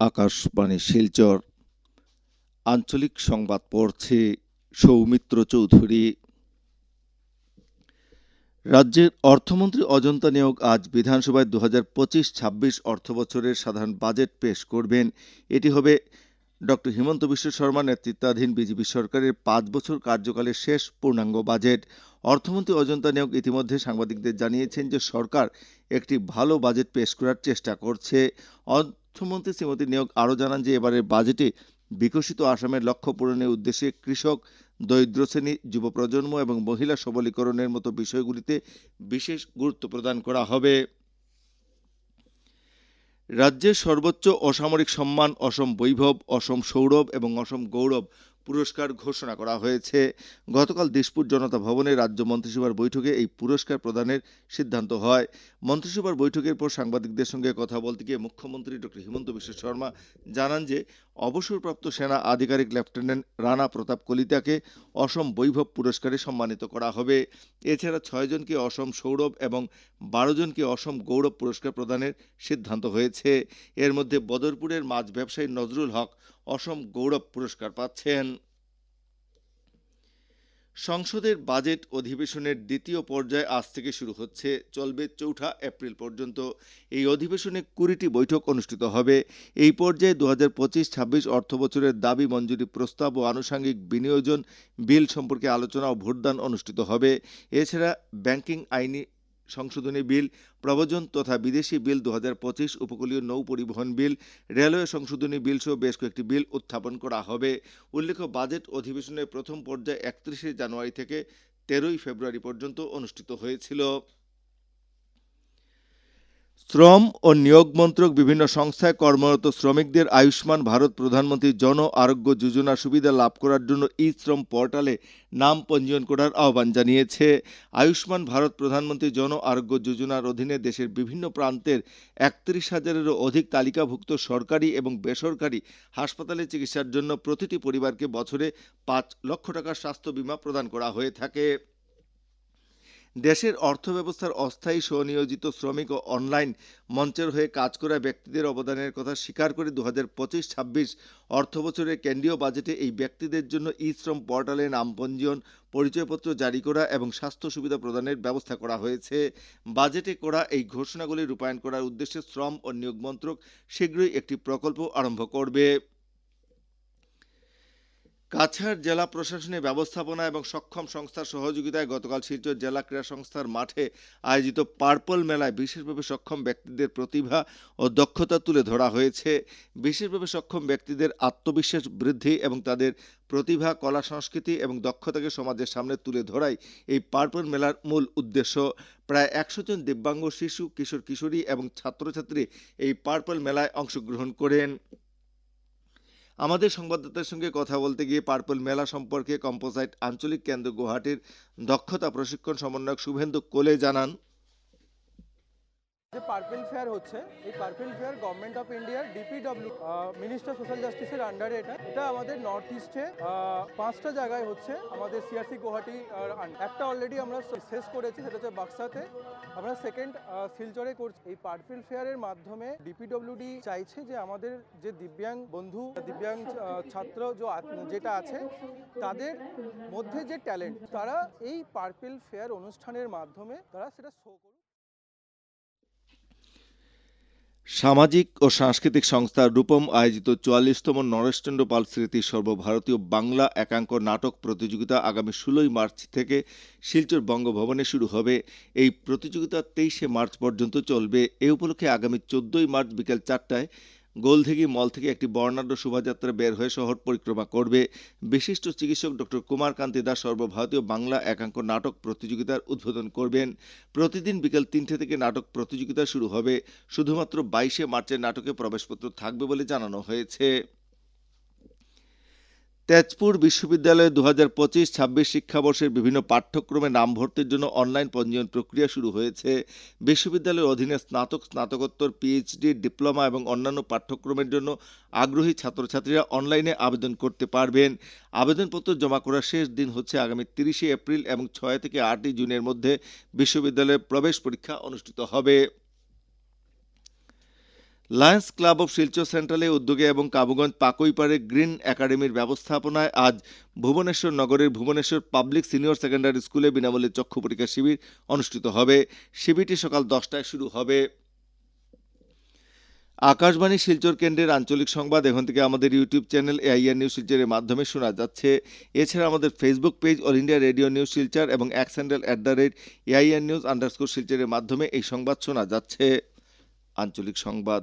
আকাশবাণী শিলচর। আঞ্চলিক সংবাদ পড়ছে সৌমিত্র চৌধুরী। রাজ্যের অর্থমন্ত্রী অজন্তা নিয়োগ আজ বিধানসভায় দু হাজার পঁচিশ ছাব্বিশ অর্থবছরের সাধারণ বাজেট পেশ করবেন। এটি হবে ডক্টর হিমন্ত বিশ্ব শর্মা নেতৃত্বাধীন বিজেপি সরকারের পাঁচ বছর কার্যকালের শেষ পূর্ণাঙ্গ বাজেট। অর্থমন্ত্রী অজন্তা নিয়োগ ইতিমধ্যে সাংবাদিকদের জানিয়েছেন যে সরকার একটি ভালো বাজেট পেশ করার চেষ্টা করছে। অর্থমন্ত্রী শ্রীমতী নিয়োগ আরও জানান যে এবারের বাজেটে বিকশিত আসামের লক্ষ্য পূরণের উদ্দেশ্যে কৃষক, দরিদ্র শ্রেণি, যুব প্রজন্ম এবং মহিলা সবলীকরণের মতো বিষয়গুলিতে বিশেষ গুরুত্ব প্রদান করা হবে। রাজ্যের সর্বোচ্চ অসামরিক সম্মান অসম বৈভব, অসম সৌরভ এবং অসম গৌরব পুরস্কার ঘোষণা করা হয়েছে। গতকাল দিশপুর জনতা ভবনে রাজ্য মন্ত্রিসভার বৈঠকে এই পুরস্কার প্রদানের সিদ্ধান্ত হয়। মন্ত্রিসভার বৈঠকের পর সাংবাদিকদের সঙ্গে কথা বলতে গিয়ে মুখ্যমন্ত্রী ডক্টর হিমন্ত বিশ্ব শর্মা জানান যে অবসরপ্রাপ্ত সেনা আধিকারিক লেফটেন্যান্ট রানা প্রতাপ কলিতাকে অসম বৈভব পুরস্কারে সম্মানিত করা হবে। এছাড়া ছয়জনকে অসম সৌরভ এবং বারো জনকে অসম গৌরব পুরস্কার প্রদানের সিদ্ধান্ত হয়েছে। এর মধ্যে বদরপুরের মাছ ব্যবসায়ী নজরুল হক অসম গৌরব পুরস্কার পাচ্ছেন। সংসদের বাজেট অধিবেশনের দ্বিতীয় পর্যায়ে আজ থেকে শুরু হচ্ছে, চলবে চৌঠা এপ্রিল পর্যন্ত। এই অধিবেশনে কুড়িটি বৈঠক অনুষ্ঠিত হবে। এই পর্যায়ে দু হাজার পঁচিশ ছাব্বিশ অর্থ বছরের দাবি, মঞ্জুরি প্রস্তাব ও আনুষাঙ্গিক বিনিয়োজন বিল সম্পর্কে আলোচনা ও ভোটদান অনুষ্ঠিত হবে। এছাড়া ব্যাংকিং আইনি সংশোধনী বিল, প্রবজন তথা বিদেশি বিল দু হাজার পঁচিশ উপকূলীয় নৌ পরিবহন বিল, রেলওয়ে সংশোধনী বিল সহ বেশ কয়েকটি বিল উত্থাপন করা হবে। উল্লেখ্য, বাজেট অধিবেশনের প্রথম পর্যায়ে একত্রিশে জানুয়ারি থেকে তেরোই ফেব্রুয়ারি পর্যন্ত অনুষ্ঠিত হয়েছিল। শ্রম ও নিয়োগ মন্ত্রক বিভিন্ন সংস্থায় কর্মরত শ্রমিকদের আয়ুষ্মান ভারত প্রধানমন্ত্রী জন আরোগ্য যোজনা সুবিধা লাভ করার জন্য ই শ্রম পোর্টালে নাম পঞ্জীয়ন করার আহ্বান জানিয়েছে। আয়ুষ্মান ভারত প্রধানমন্ত্রী জন আরোগ্য যোজনার অধীনে দেশের বিভিন্ন প্রান্তের একত্রিশ হাজারেরও অধিক তালিকাভুক্ত সরকারি এবং বেসরকারি হাসপাতালে চিকিৎসার জন্য প্রতিটি পরিবারকে বছরে পাঁচ লক্ষ টাকার স্বাস্থ্য বীমা প্রদান করা হয়ে থাকে। দেশের অর্থব্যবস্থার অস্থায়ী স্বনিয়োজিত শ্রমিক ও অনলাইন মঞ্চের হয়ে কাজ করা ব্যক্তিদের অবদানের কথা স্বীকার করে দু হাজার পঁচিশ ছাব্বিশ অর্থ বছরের কেন্দ্রীয় বাজেটে এই ব্যক্তিদের জন্য ই শ্রম পোর্টালে নাম পঞ্জীয়ন, পরিচয়পত্র জারি করা এবং স্বাস্থ্য সুবিধা প্রদানের ব্যবস্থা করা হয়েছে। বাজেটে করা এই ঘোষণাগুলি রূপায়ণ করার উদ্দেশ্যে শ্রম ও নিয়োগ মন্ত্রক শীঘ্রই একটি প্রকল্প আরম্ভ করবে। কাছাড় জেলা প্রশাসনের ব্যবস্থাপনা এবং সক্ষম সংস্থার সহযোগিতায় গতকাল শিলচর জেলা ক্রীড়া সংস্থার মাঠে আয়োজিত পার্পল মেলায় বিশেষভাবে সক্ষম ব্যক্তিদের প্রতিভা ও দক্ষতা তুলে ধরা হয়েছে। বিশেষভাবে সক্ষম ব্যক্তিদের আত্মবিশ্বাস বৃদ্ধি এবং তাদের প্রতিভা, কলা, সংস্কৃতি এবং দক্ষতাকে সমাজের সামনে তুলে ধরাই এই পার্পল মেলার মূল উদ্দেশ্য। প্রায় একশো জন দিব্যাঙ্গ, শিশু, কিশোর, কিশোরী এবং ছাত্রছাত্রী এই পার্পল মেলায় অংশগ্রহণ করেন। আমাদের সংবাদদাতার সঙ্গে কথা বলতে গিয়ে পার্পল মেলা সম্পর্কে কম্পোজাইট আঞ্চলিক কেন্দ্র গুয়াহাটির দক্ষতা প্রশিক্ষণ সমন্বয়ক শুভেন্দু কোলে জানান যে পার্পেল ফেয়ার হচ্ছে, এই পার্পেল ফেয়ার গভর্নমেন্ট অফ ইন্ডিয়ার ডিপিডব্লিউ মিনিস্টার সোশ্যাল জাস্টিসের আন্ডারে এটা। এটা আমাদের নর্থ ইস্টে পাঁচটা জায়গায় হচ্ছে আমাদের সিআরসি গুয়াহাটি একটা অলরেডি আমরা শেষ করেছি, সেটা হচ্ছে বাক্সাতে। আমরা সেকেন্ড শিলচরে করছি। এই পার্পেল ফেয়ারের মাধ্যমে ডিপিডব্লিউডি চাইছে যে আমাদের যে দিব্যাং বন্ধু, দিব্যাং ছাত্র যেটা আছে, তাদের মধ্যে যে ট্যালেন্ট তারা এই পার্পেল ফেয়ার অনুষ্ঠানের মাধ্যমে তারা সেটা শো সামাজিক ও সাংস্কৃতিক সংস্থা রূপম আয়োজিত চুয়াল্লিশতম নরেশচন্দ্র পাল স্মৃতি সর্বভারতীয় বাংলা একাঙ্ক নাটক প্রতিযোগিতা আগামী ষোলোই মার্চ থেকে শিলচর বঙ্গভবনে শুরু হবে। এই প্রতিযোগিতা তেইশে মার্চ পর্যন্ত চলবে। এ উপলক্ষে আগামী চোদ্দই মার্চ বিকেল চারটায় গোলদিঘি মল থেকে একটি বর্ণাঢ্য শোভাযাত্রা বের হয়ে শহর পরিক্রমা করবে। বিশিষ্ট চিকিৎসক ডক্টর কুমার কান্তি দাস সর্বভারতীয় বাংলা একাঙ্ক নাটক প্রতিযোগিতার উদ্বোধন করবেন। প্রতিদিন বিকেল তিনটে থেকে নাটক প্রতিযোগিতা শুরু হবে। শুধুমাত্র বাইশে মার্চের নাটকে প্রবেশপত্র থাকবে বলে জানানো হয়েছে। তেজপুর বিশ্ববিদ্যালয়ে দু হাজার পঁচিশ ছাব্বিশ শিক্ষাবর্ষের বিভিন্ন পাঠ্যক্রমে নাম ভর্তির জন্য অনলাইন পঞ্জীয়ন প্রক্রিয়া শুরু হয়েছে। বিশ্ববিদ্যালয়ের অধীনে স্নাতক, স্নাতকোত্তর পিএইচডি ডিপ্লোমা এবং অন্যান্য পাঠ্যক্রমের জন্য আগ্রহী ছাত্রছাত্রীরা অনলাইনে আবেদন করতে পারবেন। আবেদনপত্র জমা করার শেষ দিন হচ্ছে আগামী তিরিশে এপ্রিল এবং ছয় থেকে আটই জুনের মধ্যে বিশ্ববিদ্যালয়ে প্রবেশ পরীক্ষা অনুষ্ঠিত হবে। লায়ন্স ক্লাব অফ শিলচর সেন্ট্রালের উদ্যোগে এবং কাবুগঞ্জ পাকুইপাড়ে গ্রিন একাডেমির ব্যবস্থাপনায় আজ ভুবনেশ্বর নগরের ভুবনেশ্বর পাবলিক সিনিয়র সেকেন্ডারি স্কুলে বিনামূল্যে চক্ষু পরীক্ষা শিবির অনুষ্ঠিত হবে। শিবিরটি সকাল দশটায় শুরু হবে। আকাশবাণী শিলচর কেন্দ্রের আঞ্চলিক সংবাদ, এখন থেকে আমাদের ইউটিউব চ্যানেল এআইআর নিউজ শিলচরের মাধ্যমে শোনা যাচ্ছে। এছাড়া আমাদের Facebook page All India Radio news Silchar এবং X handle at the rate AIR news underscore শিলচরের মাধ্যমে এই সংবাদ শোনা যাচ্ছে। আঞ্চলিক সংবাদ।